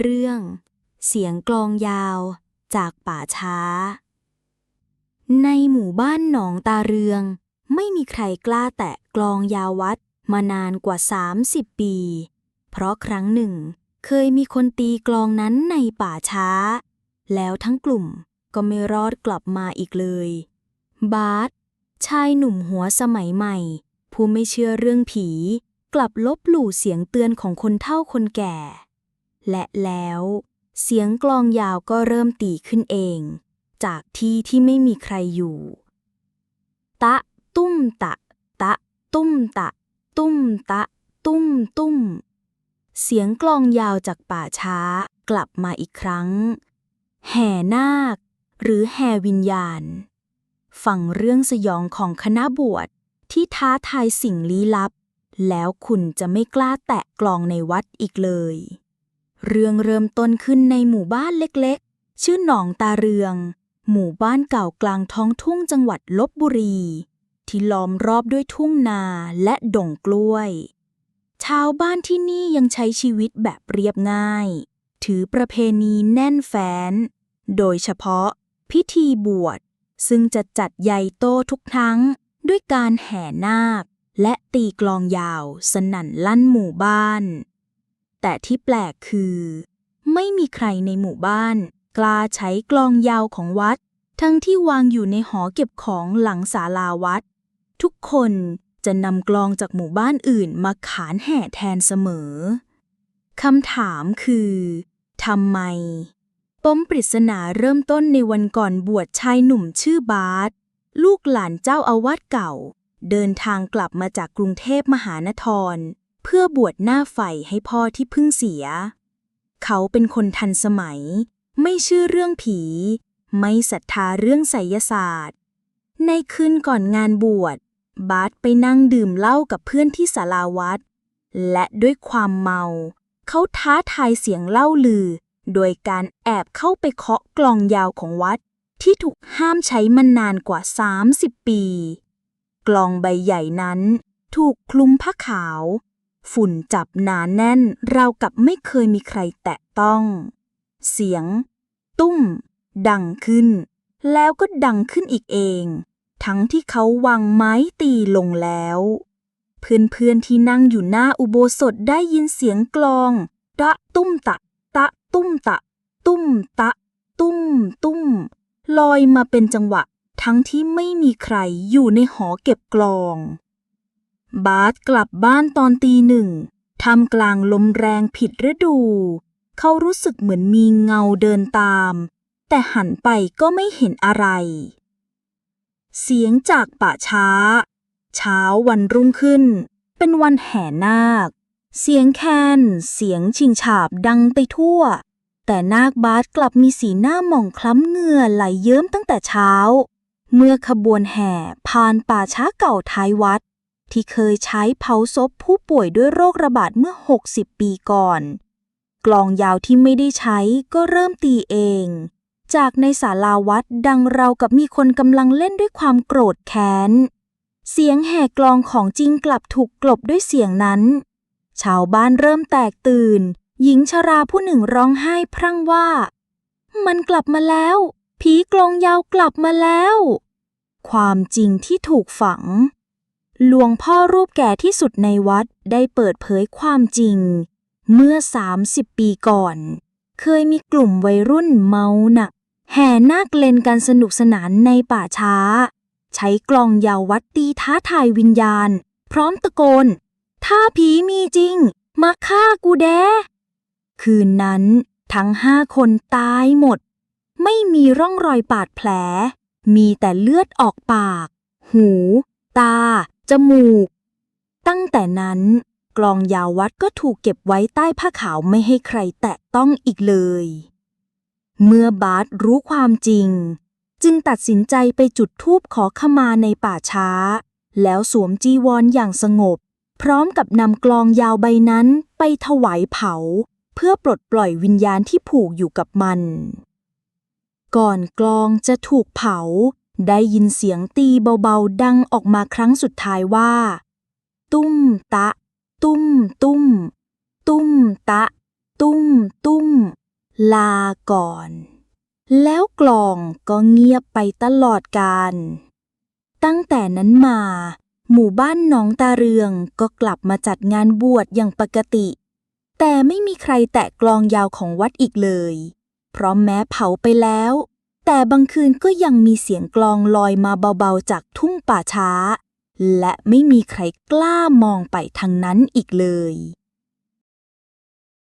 เรื่อง เสียงกลองยาว จากป่าช้า ในหมู่บ้านหนองตาเรือง ไม่มีใครกล้าแตะกลองยาววัดมานานกว่า 30 ปี เพราะครั้งหนึ่ง เคยมีคนตีกลองนั้นในป่าช้า แล้วทั้งกลุ่มก็ไม่รอดกลับมาอีกเลย บาสชายหนุ่มหัวสมัยใหม่ ผู้ไม่เชื่อเรื่องผี กลับลบหลู่เสียงเตือนของคนเฒ่าคนแก่ และแล้ว เสียงกลองยาวก็เริ่มตีขึ้นเอง จากที่ที่ไม่มีใครอยู่ ตะ ตุ้มตะ ตะ ตุ้มตะ ตุ้มตะ ตุ้มตุ้ม เสียงกลองยาวจากป่าช้ากลับมาอีกครั้ง แห่นาค หรือแห่วิญญาณ ฟังเรื่องสยองของคณะบวชที่ท้าทายสิ่งลี้ลับ แล้วคุณจะไม่กล้าแตะกลองในวัดอีกเลย เรื่องเริ่มต้นขึ้นในหมู่บ้านเล็กๆ ชื่อหนองตาเรือง หมู่บ้านเก่ากลางท้องทุ่งจังหวัดลบบุรี ที่ล้อมรอบด้วยทุ่งนาและดงกล้วย ชาวบ้านที่นี่ยังใช้ชีวิตแบบเรียบง่าย ถือประเพณีแน่นแฟ้น โดยเฉพาะ พิธีบวช ซึ่งจะจัดใหญ่โตทุกครั้ง ด้วยการแห่นาคและตีกลองยาวสนั่นลั่นหมู่บ้าน แต่ที่แปลกคือ ไม่มีใครในหมู่บ้าน กล้าใช้กลองยาวของวัด ทั้งที่วางอยู่ในหอเก็บของหลังศาลาวัด ทุกคนจะนำกลองจากหมู่บ้านอื่นมาขานแห่แทนเสมอคำถามคือทำไม ปมปริศนาเริ่มต้นในวันก่อนบวชชายหนุ่มชื่อบาสลูกหลานเจ้าอาวาสเก่า เดินทางกลับมาจากกรุงเทพมหานคร เพื่อบวชหน้าไฟให้พ่อที่เพิ่งเสีย เขาเป็นคนทันสมัย ไม่เชื่อเรื่องผี ไม่ศรัทธาเรื่องไสยศาสตร์ ในคืนก่อนงานบวช บาสไปนั่งดื่มเหล้ากับเพื่อนที่ศาลาวัด และด้วยความเมา เขาท้าทายเสียงเล่าลือ โดยการแอบเข้าไปเคาะกลองยาวของวัดที่ถูกห้ามใช้มานานกว่า 30 ปี กลองใบใหญ่นั้นถูกคลุมผ้าขาว ฝุ่นจับหนาแน่นราวกับไม่เคยมีใครแตะต้อง เสียง ตุ้ม ดังขึ้น แล้วก็ดังขึ้นอีกเอง ทั้งที่เขาวางไม้ตีลงแล้ว เพื่อนๆที่นั่งอยู่หน้าอุโบสถได้ยินเสียงกลองตะตุ้มตะ ตะตุ้มตะ ตุ้มตะ ตุ้มตุ้ม ลอยมาเป็นจังหวะ ทั้งที่ไม่มีใครอยู่ในหอเก็บกลอง บาสกลับบ้านตอนตีหนึ่งทำกลางลมแรงผิดฤดู เขารู้สึกเหมือนมีเงาเดินตาม แต่หันไปก็ไม่เห็นอะไร เสียงจากป่าช้า เช้าวันรุ่งขึ้น เป็นวันแห่นาค เสียงแคน เสียงชิงฉาบดังไปทั่ว แต่นาคบาสกลับมีสีหน้าหมองคล้ำเหงื่อไหลเยิ้มตั้งแต่เช้า เมื่อขบวนแห่ผ่านป่าช้าเก่าท้ายวัด ที่เคยใช้เผาศพผู้ป่วยด้วยโรคระบาดเมื่อ 60 ปีก่อน กลองยาวที่ไม่ได้ใช้ก็เริ่มตีเอง จากในศาลาวัดดังเรากับมีคนกำลังเล่นด้วยความโกรธแค้น เสียงแห่กลองของจริงกลับถูกกลบด้วยเสียงนั้น ชาวบ้านเริ่มแตกตื่น หญิงชราผู้หนึ่งร้องไห้พรั่งว่า มันกลับมาแล้ว ผีกลองยาวกลับมาแล้ว ความจริงที่ถูกฝัง หลวงพ่อรูปแก่ที่สุดในวัดได้เปิดเผยความจริง เมื่อ 30 ปีก่อน เคยมีกลุ่มวัยรุ่นเมาหนัก แห่นาคเล่นกันสนุกสนานในป่าช้า ใช้กลองยาววัดตีท้าทายวิญญาณ พร้อมตะโกน ถ้าผีมีจริง มาฆ่ากูแดคืนนั้นทั้งห้าคนตายหมด ไม่มีร่องรอยบาดแผล มีแต่เลือดออกปาก หู ตา จมูก ตั้งแต่นั้น กลองยาววัดก็ถูกเก็บไว้ใต้ผ้าขาวไม่ให้ใครแตะต้องอีกเลย เมื่อบาสรู้ความจริง จึงตัดสินใจไปจุดธูปขอขมาในป่าช้า แล้วสวมจีวรออย่างสงบ พร้อมกับนำกลองยาวใบนั้นไปถวายเผา เพื่อปลดปล่อยวิญญาณที่ผูกอยู่กับมัน ก่อนกลองจะถูกเผา ได้ยินเสียงตีเบาๆ ดังออกมาครั้งสุดท้ายว่า ตุ้มตะ ตุ้มตุ้ม ตุ้มตะ ตุ้มตุ้ม ลาก่อน แล้วกล่องก็เงียบไปตลอดกาลตั้งแต่นั้นมา หมู่บ้านหนองตาเรืองก็กลับมาจัดงานบวชอย่างปกติ แต่ไม่มีใครแตะกลองยาวของวัดอีกเลย เพราะแม้เผาไปแล้ว แต่บางคืนก็ยังมีเสียงกลองลอยมาเบาๆจากทุ่งป่าช้า และไม่มีใครกล้ามองไปทางนั้นอีกเลย